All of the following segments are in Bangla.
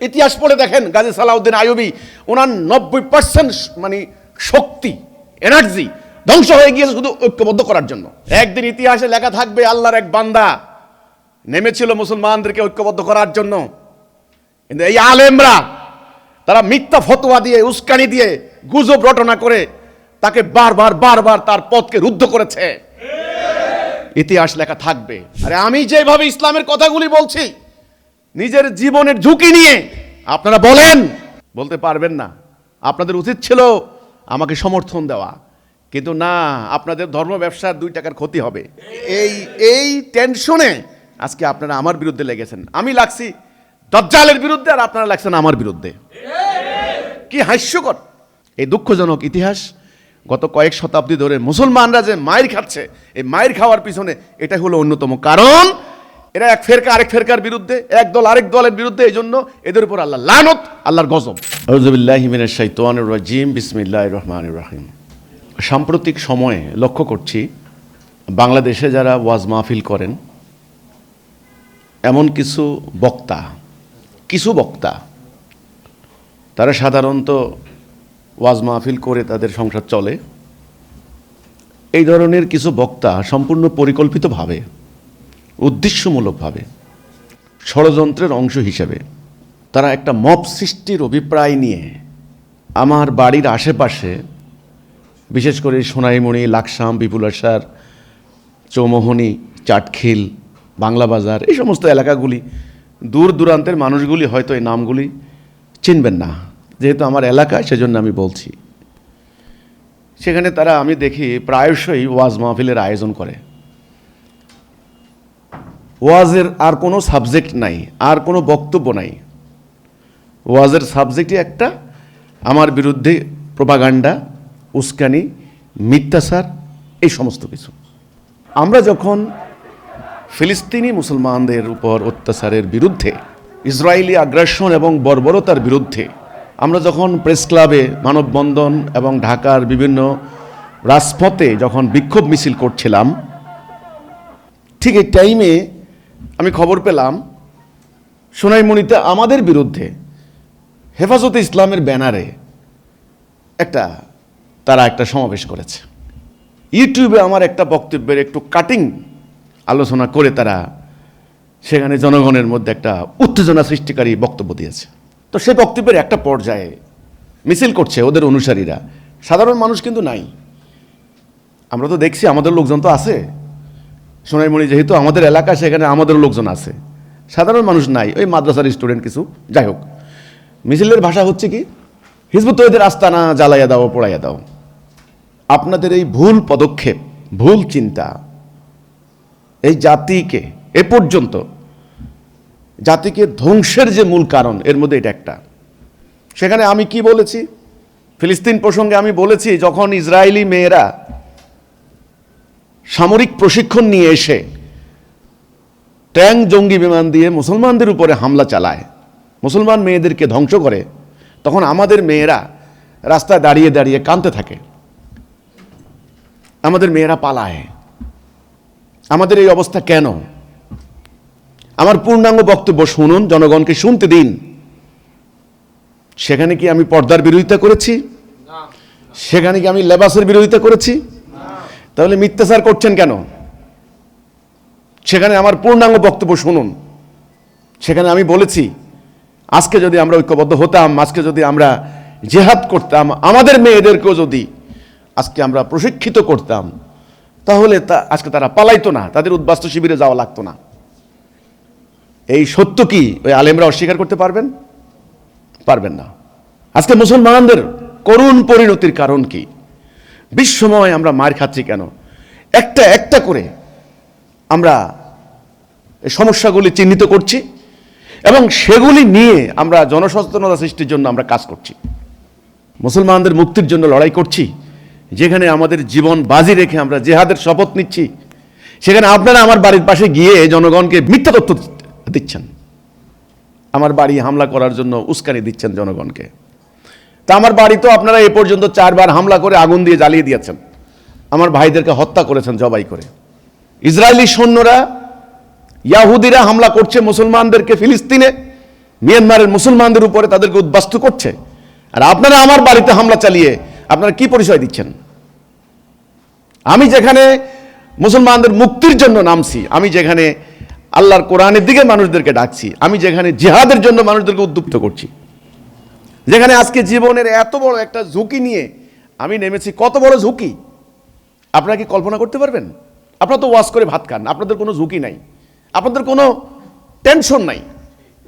ইতিহাস পড়ে দেখেন, গাজী সালাউদ্দিন আয়ুবি ওনার নব্বই পার্সেন্ট মানে শক্তি এনার্জি ধ্বংস হয়ে গিয়েছে শুধু ঐক্যবদ্ধ করার জন্য। একদিন ইতিহাসে লেখা থাকবে, আল্লাহর এক বান্দা নেমেছিল মুসলমানদেরকে ঐক্যবদ্ধ করার জন্য। কিন্তু এই আলেমরা, তারা মিথ্যা ফতোয়া দিয়ে, উস্কানি দিয়ে, গুজব রটনা করে, তাকে বারবার বারবার তার পথকে রুদ্ধ করেছে। ইতিহাস লেখা থাকবে। আরে আমি যেভাবে ইসলামের কথাগুলি বলছি নিজের জীবনের ঝুঁকি নিয়ে আপনারা বলেন। বলতে পারবেন না। আপনাদের উচিত ছিল আমাকে সমর্থন দেওয়া। কিন্তু না, আপনাদের ধর্ম ব্যবসার দুই টাকার ক্ষতি হবে। এই এই টেনশনে আজকে আপনারা আমার বিরুদ্ধে লেগেছেন। আমি লাগছি দজ্জালের বিরুদ্ধে আর আপনারা লাগছেন আমার বিরুদ্ধে। কি হাস্যকর। এই দুঃখজনক ইতিহাস গত কয়েক শতাব্দী ধরে মুসলমানরা যে মায়ের খাচ্ছে, এই মায়ের খাওয়ার পিছনে এটা হলো অন্যতম কারণ। এরা এক ফেরকা, আরেক ফেরকার বিরুদ্ধে, এক দল আরেক দলের বিরুদ্ধে এই জন্য এদের উপর আল্লাহ লানত, আল্লাহর গজব। রাজিম, বিসমিল্লাহির রহমানির রহিম। সাম্প্রতিক সময়ে লক্ষ্য করছি, বাংলাদেশে যারা ওয়াজ মাহফিল করেন, এমন কিছু বক্তা কিছু বক্তা, তারা সাধারণত ওয়াজ মাহফিল করে তাদের সংসার চলে। এই ধরনের কিছু বক্তা সম্পূর্ণ পরিকল্পিতভাবে উদ্দেশ্যমূলকভাবে, ষড়যন্ত্রের অংশ হিসেবে তারা একটা মপ সৃষ্টির অভিপ্রায় নিয়ে আমার বাড়ির আশেপাশে, বিশেষ করে সোনাইমণি লাকসাম বিপুলাসার চৌমোহনী, চাটখিল, বাংলা বাজার, এই সমস্ত এলাকাগুলি, দূর দূরান্তের মানুষগুলি হয়তো এই নামগুলি চিনবেন না। যেহেতু আমার এলাকা, সেজন্য আমি বলছি। সেখানে তারা, আমি দেখি, প্রায়শই ওয়াজ মাহফিলের আয়োজন করে। ওয়াজের আর কোনো সাবজেক্ট নাই, আর কোনো বক্তব্য নাই। ওয়াজের সাবজেক্টই একটা, আমার বিরুদ্ধে প্রপাগান্ডা উস্কানি, মিথ্যাচার, এই সমস্ত কিছু। আমরা যখন ফিলিস্তিনি মুসলমানদের উপর অত্যাচারের বিরুদ্ধে, ইসরায়েলি আগ্রাসন এবং বর্বরতার বিরুদ্ধে, আমরা যখন প্রেস ক্লাবে, মানববন্ধন এবং ঢাকার বিভিন্ন রাজপথে যখন বিক্ষোভ মিছিল করছিলাম, ঠিক এই টাইমে আমি খবর পেলাম সোনাইমণিতে আমাদের বিরুদ্ধে হেফাজতে ইসলামের ব্যানারে একটা, তারা একটা সমাবেশ করেছে। ইউটিউবে আমার একটা বক্তব্যের একটু কাটিং আলোচনা করে তারা সেখানে জনগণের মধ্যে একটা উত্তেজনা সৃষ্টিকারী বক্তব্য দিয়েছে। তো সেই বক্তব্যের একটা পর্যায়ে মিছিল করছে ওদের অনুসারীরা। সাধারণ মানুষ কিন্তু নাই। আমরা তো দেখছি আমাদের লোকজন তো আছে। সোনাইমণি, যেহেতু আমাদের এলাকা, সেখানে আমাদের লোকজন আছে। সাধারণ মানুষ নাই, ওই মাদ্রাসার স্টুডেন্ট কিছু। যাই হোক, মিছিলের ভাষা হচ্ছে কি? হিজবুত এদের আস্তানা, জ্বালাইয়া দাও, পোড়াইয়া দাও। আপনাদের এই ভুল পদক্ষেপ, ভুল চিন্তা, এই জাতিকে, এ পর্যন্ত, জাতিকে ধ্বংসের যে মূল কারণ, এর মধ্যে এটা একটা। সেখানে আমি কি বলেছি? ফিলিস্তিন প্রসঙ্গে আমি বলেছি, যখন ইসরায়েলি মেয়েরা সামরিক প্রশিক্ষণ নিয়ে এসে ট্যাং জঙ্গি বিমান দিয়ে মুসলমানদের উপরে হামলা চালায়। মুসলমান মেয়েদেরকে ধ্বংস করে। তখন আমাদের মেয়েরা রাস্তায় দাঁড়িয়ে দাঁড়িয়ে কাঁদতে থাকে। আমাদের মেয়েরা পালায়। আমাদের এই অবস্থা কেন? আমার পূর্ণাঙ্গ বক্তব্য শুনুন জনগণকে শুনতে দিন। সেখানে কি আমি পর্দার বিরোধিতা করেছি? সেখানে কি আমি লেবাসের বিরোধিতা করেছি? তাহলে মিথ্যাচার করছেন কেন? সেখানে আমার পূর্ণাঙ্গ বক্তব্য শুনুন। সেখানে আমি বলেছি, আজকে যদি আমরা ঐক্যবদ্ধ হতাম, আজকে যদি আমরা জেহাদ করতাম, আমাদের মেয়েদেরকেও যদি আজকে আমরা প্রশিক্ষিত করতাম, তাহলে তা আজকে তারা পালাইতো না, তাদের উদ্বাস্তু শিবিরে যাওয়া লাগতো না। এই সত্য কি? ওই আলেমরা অস্বীকার করতে পারবেন? পারবেন না। আজকে মুসলমানদের করুণ পরিণতির কারণ কি? বিশ্বময় আমরা মার খাচ্ছি কেন? একটা একটা করে আমরা সমস্যাগুলি চিহ্নিত করছি এবং সেগুলি নিয়ে আমরা জনসচেতনতা সৃষ্টির জন্য আমরা কাজ করছি। মুসলমানদের মুক্তির জন্য লড়াই করছি। যেখানে আমাদের জীবন বাজি রেখে আমরা জেহাদের শপথ নিচ্ছি। সেখানে আপনারা আমার বাড়ির পাশে গিয়ে জনগণকে মিথ্যা তথ্য দিচ্ছেন। আমার বাড়ি হামলা করার জন্য উস্কানি দিচ্ছেন জনগণকে। তা আমার বাড়ি তো আপনারা এ পর্যন্ত চারবার হামলা করে আগুন দিয়ে জ্বালিয়ে দিয়েছেন। আমার ভাইদেরকে হত্যা করেছেন জবাই করে। ইসরায়েলি সৈন্যরা, ইয়াহুদিরা হামলা করছে মুসলমানদেরকে ফিলিস্তিনে। মিয়ানমারের মুসলমানদের উপরে তাদেরকে উদ্বাস্তু করছে। আর আপনারা আমার বাড়িতে হামলা চালিয়ে আপনারা কি পরিচয় দিচ্ছেন? আমি যেখানে মুসলমানদের মুক্তির জন্য নামছি, আমি যেখানে আল্লাহর কোরআনের দিকে মানুষদেরকে ডাকছি, আমি যেখানে জিহাদের জন্য মানুষদেরকে উদ্দুপ্ত করছি। যেখানে আজকে জীবনের এত বড় একটা ঝুঁকি নিয়ে আমি নেমেছি। কত বড় ঝুঁকি? আপনারা কি কল্পনা করতে পারবেন? আপনারা তো ওয়াশ করে ভাত খান, আপনাদের কোনো ঝুঁকি নাই। আপনাদের কোনো টেনশন নাই।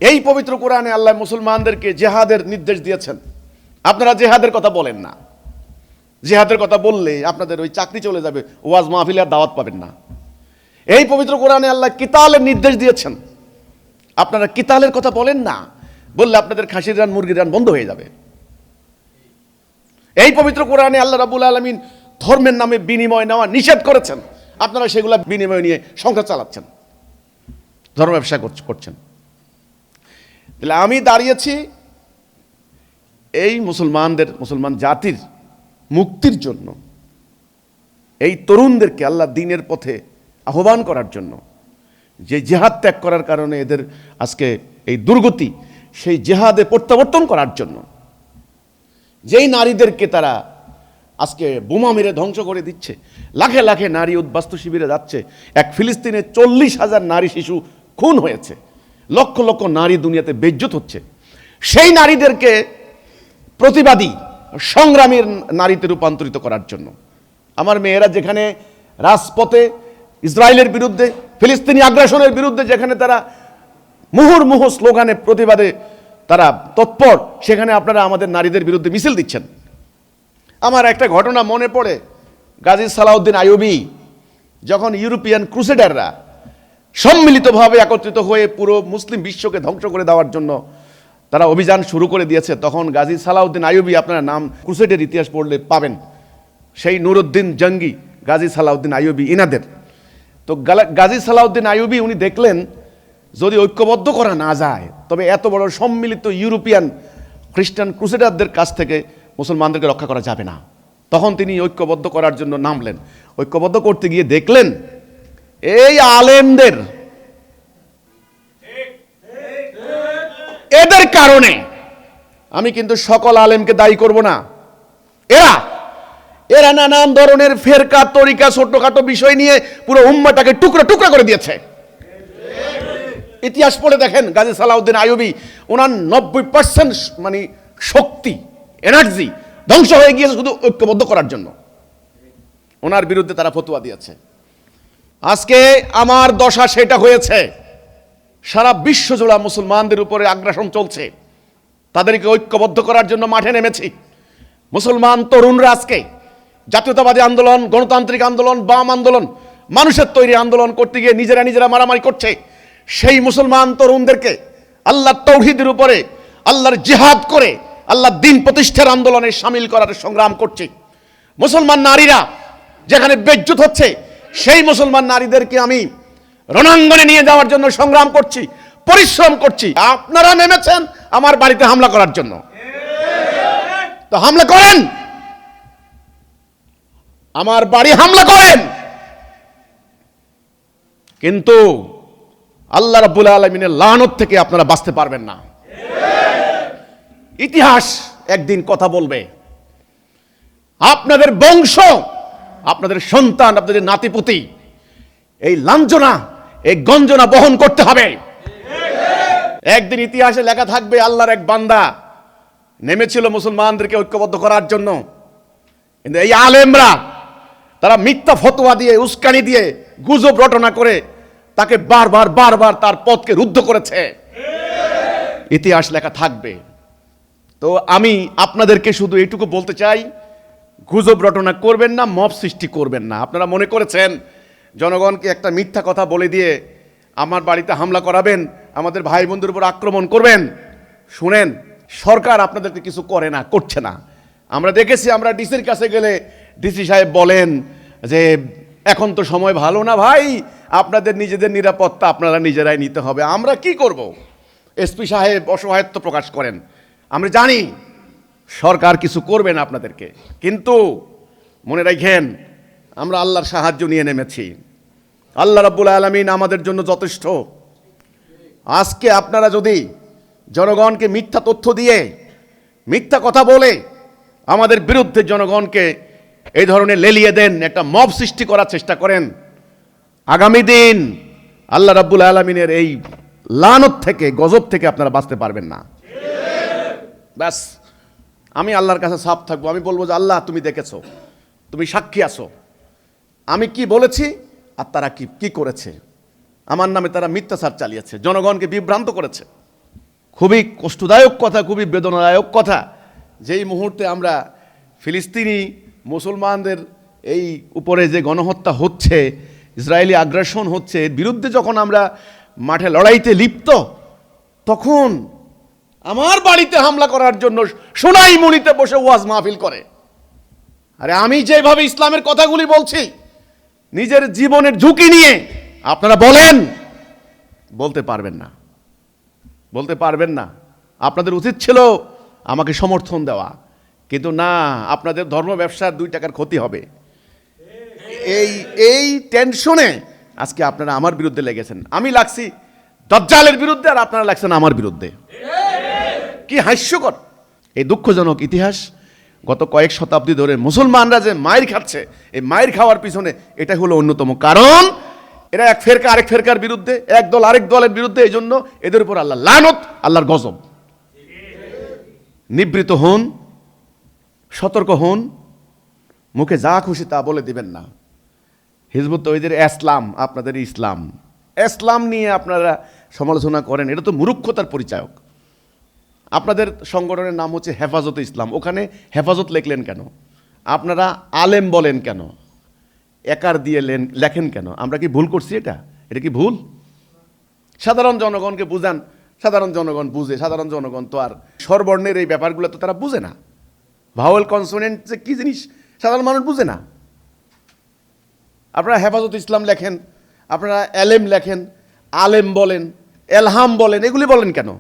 এই পবিত্র কোরআনে আল্লাহ মুসলমানদেরকে জেহাদের নির্দেশ দিয়েছেন। আপনারা জেহাদের কথা বলেন না। জেহাদের কথা বললে আপনাদের ওই চাকরি চলে যাবে, ওয়াজ মাহফিলে আর দাওয়াত পাবেন না। এই পবিত্র কোরআনে আল্লাহ কিতালের নির্দেশ দিয়েছেন। আপনারা কিতালের কথা বলেন না। বললে আপনাদের খাসির রান, মুরগির রান বন্ধ হয়ে যাবে। এই পবিত্র কোরআনে আল্লাহ রাবুল আলমিন ধর্মের নামে বিনিময় নেওয়া নিষেধ করেছেন। আপনারা সেগুলা বিনিময় নিয়ে সংসার চালাচ্ছেন। ধর্ম ব্যবসা করছেন। তাহলে আমি দাঁড়িয়েছি এই মুসলমানদের, মুসলমান জাতির মুক্তির জন্য, এই তরুণদেরকে আল্লাহ দিনের পথে আহ্বান করার জন্য, যে জেহাদ ত্যাগ করার কারণে এদের আজকে এই দুর্গতি সেই জেহাদে প্রত্যাবর্তন করার জন্য। যেই নারীদেরকে তারা আজকে বোমা মেরে ধ্বংস করে দিচ্ছে, লাখে লাখে নারী উদ্বাস্তু শিবিরে যাচ্ছে, এক ফিলিস্তিনে চল্লিশ হাজার নারী শিশু খুন হয়েছে, লক্ষ লক্ষ নারী দুনিয়াতে বেজ্জত হচ্ছে। সেই নারীদেরকে প্রতিবাদী, সংগ্রামীর নারীতে রূপান্তরিত করার জন্য। আমার মেয়েরা যেখানে রাজপথে ইসরায়েলের বিরুদ্ধে, ফিলিস্তিনি আগ্রাসনের বিরুদ্ধে যেখানে তারা মুহুর্মুহু স্লোগানে প্রতিবাদে তারা তৎপর। সেখানে আপনারা আমাদের নারীদের বিরুদ্ধে মিছিল দিচ্ছেন। আমার একটা ঘটনা মনে পড়ে। গাজী সালাউদ্দিন আয়ুবি যখন ইউরোপিয়ান ক্রুসেডাররা সম্মিলিতভাবে একত্রিত হয়ে পুরো মুসলিম বিশ্বকে ধ্বংস করে দেওয়ার জন্য তারা অভিযান শুরু করে দিয়েছে, তখন গাজী সালাউদ্দিন আয়ুবি আপনারা নাম ক্রুসেডের ইতিহাস পড়লে পাবেন। সেই নুরুদ্দিন জঙ্গি গাজী সালাউদ্দিন আয়ুবি ইনাদের। তো গাজী সালাউদ্দিন আয়ুবি উনি দেখলেন যদি ঐক্যবদ্ধ করা না যায়, তবে এত বড় সম্মিলিত ইউরোপিয়ান খ্রিস্টান ক্রুসেডারদের কাছ থেকে মুসলমানদেরকে রক্ষা করা যাবে না। তখন তিনি ঐক্যবদ্ধ করার জন্য নামলেন। ঐক্যবদ্ধ করতে গিয়ে দেখলেন, এই আলেমদের এদের কারণে আমি কিন্তু সকল আলেমকে দায়ী করব না। এরা এরা নানান ধরনের ফেরকা, তরিকা, ছোটখাটো বিষয় নিয়ে পুরো উম্মাটাকে টুকরো টুকরা করে দিয়েছে। ইতিহাস পড়ে দেখেন, গাজী সালাউদ্দিন আইয়ুবী ওনার নব্বই পার্সেন্ট মানে শক্তি এনার্জি ধ্বংস হয়ে গিয়েছে শুধু ঐক্যবদ্ধ করার জন্য। ওনার বিরুদ্ধে তারা ফতুয়া দিয়েছে। আজকে আমার দশা সেটা হয়েছে, সারা বিশ্বজোড়া মুসলমানদের উপরে আগ্রাসন চলছে। তাদেরকে ঐক্যবদ্ধ করার জন্য মাঠে নেমেছি। মুসলমান তরুণরা আজকে, জাতীয়তাবাদী আন্দোলন, গণতান্ত্রিক আন্দোলন, বাম আন্দোলন, মানুষের তৈরি আন্দোলন করতে গিয়ে নিজেরা নিজেরা মারামারি করছে। সেই মুসলমান তরুণদেরকে আল্লাহ তৌহিদের উপরে, আল্লাহর জিহাদ করে, আল্লাহ দিন প্রতিষ্ঠার আন্দোলনে সামিল করার সংগ্রাম করছে। মুসলমান নারীরা যেখানে বেজ্জুত হচ্ছে, সেই মুসলমান নারীদেরকে আমি রণাঙ্গনে নিয়ে যাওয়ার জন্য সংগ্রাম করছি, পরিশ্রম করছি। আপনারা নেমেছেন আমার বাড়িতে হামলা করার জন্য। তো হামলা করেন! আমার বাড়ি হামলা করেন! কিন্তু আল্লাহ রাব্বুল আলমিনের লানত থেকে আপনারা বাঁচতে পারবেন না। ইতিহাস একদিন কথা বলবে। আপনাদের বংশ, আপনাদের সন্তান, আপনাদের নাতিপুতি, এই লাঞ্ছনা, এই গঞ্জনা বহন করতে হবে। একদিন ইতিহাসে লেখা থাকবে, আল্লাহর এক বান্দা নেমেছিল মুসলমানদেরকে ঐক্যবদ্ধ করার জন্য। কিন্তু এই আলেমরা, তারা মিথ্যা ফতোয়া দিয়ে, উস্কানি দিয়ে, গুজব রটনা করে তাকে বারবার বারবার তার পথকে রুদ্ধ করেছে। ইতিহাস লেখা থাকবে। তো আমি আপনাদেরকে শুধু এইটুকু বলতে চাই, গুজব রটনা করবেন না, মব সৃষ্টি করবেন না। আপনারা মনে করেছেন, জনগণকে একটা মিথ্যা কথা বলে দিয়ে আমার বাড়িতে হামলা করাবেন, আমাদের ভাই বোনদের উপর আক্রমণ করবেন? শুনেন, সরকার আপনাদেরকে কিছু করে না, করছে না। আমরা দেখেছি, আমরা ডিসির কাছে গেলে ডিসি সাহেব বলেন যে এখন তো সময় ভালো না ভাই। আপনাদের নিজেদের নিরাপত্তা আপনারা নিজেরাই নিতে হবে। আমরা কি করব? এসপি সাহেব অসহায়ত্ব প্রকাশ করেন। আমরা জানি সরকার কিছু করবে না আপনাদেরকে। কিন্তু মনে রাখেন, আমরা আল্লাহর সাহায্য নিয়ে নেমেছি। আল্লাহ রাব্বুল আলমিন আমাদের জন্য যথেষ্ট। আজকে আপনারা যদি জনগণকে মিথ্যা তথ্য দিয়ে মিথ্যা কথা বলে আমাদের বিরুদ্ধে জনগণকে এই ধরনের লেলিয়ে দেন, একটা মব সৃষ্টি করার চেষ্টা করেন। আগামী দিন আল্লাহ রাব্বুল আলমিনের এই লানত থেকে, গজব থেকে আপনারা বাঁচতে পারবেন না। ব্যাস, আমি আল্লাহর কাছে সাফ থাকব। আমি বলব যে, আল্লাহ, তুমি দেখেছ, তুমি সাক্ষী আছো। আমি কি বলেছি? আর তারা কি কি করেছে? আমার নামে তারা মিথ্যাচার চালিয়েছে। জনগণকে বিভ্রান্ত করেছে। খুবই কষ্টদায়ক কথা, খুবই বেদনাদায়ক কথা। যেই মুহূর্তে আমরা ফিলিস্তিনি মুসলমানদের এই উপরে যে গণহত্যা হচ্ছে, ইসরায়েলি আগ্রাসন হচ্ছে, এর বিরুদ্ধে যখন আমরা মাঠে লড়াইতে লিপ্ত, তখন আমার বাড়িতে হামলা করার জন্য সোনাই মুনিতে বসে ওয়াজ মাহফিল করে। আরে আমি যেভাবে ইসলামের কথাগুলি বলছি, নিজের জীবনের ঝুঁকি নিয়ে, আপনারা বলেন, বলতে পারবেন না। বলতে পারবেন না। আপনাদের উচিত ছিল আমাকে সমর্থন দেওয়া। কিন্তু না, আপনাদের ধর্ম ব্যবসার দুই টাকার ক্ষতি হবে। এই এই টেনশনে আজকে আপনারা আমার বিরুদ্ধে লেগেছেন। আমি লাগছি দজ্জালের বিরুদ্ধে আর আপনারা লাগছেন আমার বিরুদ্ধে। কি হাস্যকর! এই দুঃখজনক ইতিহাস গত কয়েক শতাব্দী ধরে মুসলমানরা যে মায়ের খাচ্ছে, এই মায়ের খাওয়ার পিছনে এটা হলো অন্যতম কারণ। এরা এক ফেরকা আরেক ফেরকার বিরুদ্ধে, এক দল আরেক দলের বিরুদ্ধে, এই জন্য এদের উপর আল্লাহ লানত, আল্লাহর গজব। নিবৃত হন সতর্ক হন, মুখে যা খুশি তা বলে দিবেন না। হিজবুত তৈদের এসলাম আপনাদের ইসলাম। এসলাম নিয়ে আপনারা সমালোচনা করেন, এটা তো মূর্খতার পরিচায়ক। আপনাদের সংগঠনের নাম হচ্ছে হেফাজত ইসলাম। ওখানে হেফাজত লিখলেন কেন? আপনারা আলেম বলেন কেন? একার দিয়ে লেন- লেখেন কেন? আমরা কি ভুল করছি এটা? এটা কি ভুল? সাধারণ জনগণকে বুঝান। সাধারণ জনগণ বুঝে, সাধারণ জনগণ তো আর স্বরবর্ণের এই ব্যাপারগুলো তো তারা বুঝে না। ভাওয়েল কনসোনেন্ট যে কী জিনিস, সাধারণ মানুষ বুঝে না। আপনারা হেফাজত ইসলাম লেখেন, আপনারা এলেম লেখেন, আলেম বলেন, এলহাম বলেন, এগুলি বলেন কেন?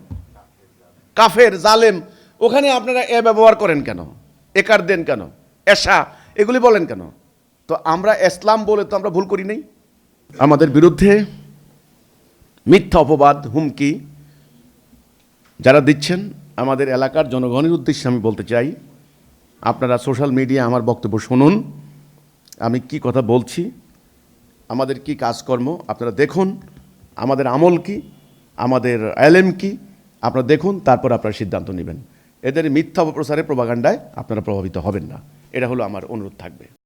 কাফের, জালেম, ওখানে আপনারা এ ব্যবহার করেন কেন? একার দেন কেন? এশা, এগুলি বলেন কেন? তো আমরা ইসলাম বলে তো আমরা ভুল করি নাই? আমাদের বিরুদ্ধে মিথ্যা অপবাদ, হুমকি যারা দিচ্ছেন, আমাদের এলাকার জনগণের উদ্দেশ্যে আমি বলতে চাই আপনারা সোশ্যাল মিডিয়া আমার বক্তব্য শুনুন। আমি কি কথা বলছি? আমাদের কি কাজকর্ম? আপনারা দেখুন, আমাদের আমল কি? আমাদের অ্যালেম কি? আপনারা দেখুন, তারপর আপনারা সিদ্ধান্ত নেবেন। এদের মিথ্যা অপপ্রচারে প্রবাগান্ডায় আপনারা প্রভাবিত হবেন না। এটা হলো আমার অনুরোধ থাকবে।